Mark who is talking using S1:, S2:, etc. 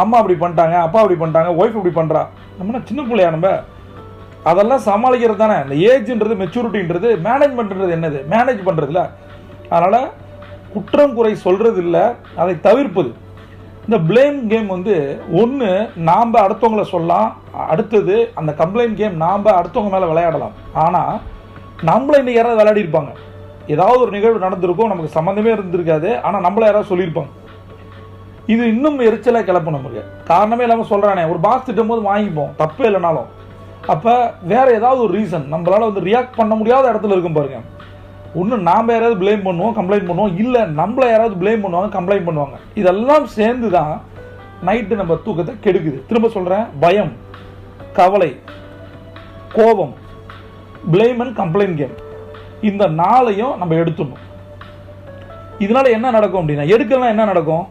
S1: அம்மா அப்படி பண்ணிட்டாங்க அப்பா அப்படி பண்ணிட்டாங்க ஒய்ஃப் இப்படி பண்ணுறா நம்ம சின்ன பிள்ளையா நம்ம? அதெல்லாம் சமாளிக்கிறது தானே. இந்த ஏஜ்ன்றது மெச்சூரிட்டின்றது மேனேஜ்மெண்ட்ன்றது என்னது? மேனேஜ் பண்ணுறதுல அதனால் குற்றம் குறை சொல்கிறது இல்லை அதை தவிர்ப்பது. இந்த ப்ளேம் கேம் வந்து ஒன்று நாம் அடுத்தவங்கள சொல்லலாம். அடுத்தது அந்த கம்ப்ளைண்ட் கேம் நாம் அடுத்தவங்க மேலே விளையாடலாம். ஆனால் நம்மளை இன்னைக்கு யாராவது விளையாடிருப்பாங்க. ஏதாவது ஒரு நிகழ்வு நடந்திருக்கும் நமக்கு சம்மந்தமே இருந்திருக்காது. ஆனால் நம்மள யாராவது சொல்லியிருப்பாங்க. இது இன்னும் எரிச்சலாக கிளப்பும் நமக்கு காரணமே இல்லாமல் சொல்கிறானே ஒரு பாஸ் திட்டும் போது வாங்கிப்போம். தப்பே இல்லைனாலும். அப்போ வேற ஏதாவது ஒரு ரீசன் நம்மளால் வந்து ரியாக்ட் பண்ண முடியாத இடத்துல இருக்கும் பாருங்க. ஒன்று நாம் யாராவது ப்ளேம் பண்ணுவோம் கம்ப்ளைண்ட் பண்ணுவோம். இல்லை நம்மளை யாராவது ப்ளேம் பண்ணுவாங்க கம்ப்ளைண்ட் பண்ணுவாங்க. இதெல்லாம் சேர்ந்து தான் நைட்டு நம்ம தூக்கத்தை கெடுக்குது. திரும்ப சொல்கிறேன் பயம் கவலை கோபம் ப்ளேம் அண்ட் கம்ப்ளைண்ட் கேம் இந்த நாளையும் நம்ம எடுத்துடணும். இதனால் என்ன நடக்கும் அப்படின்னா எடுக்கலாம் என்ன நடக்கும்?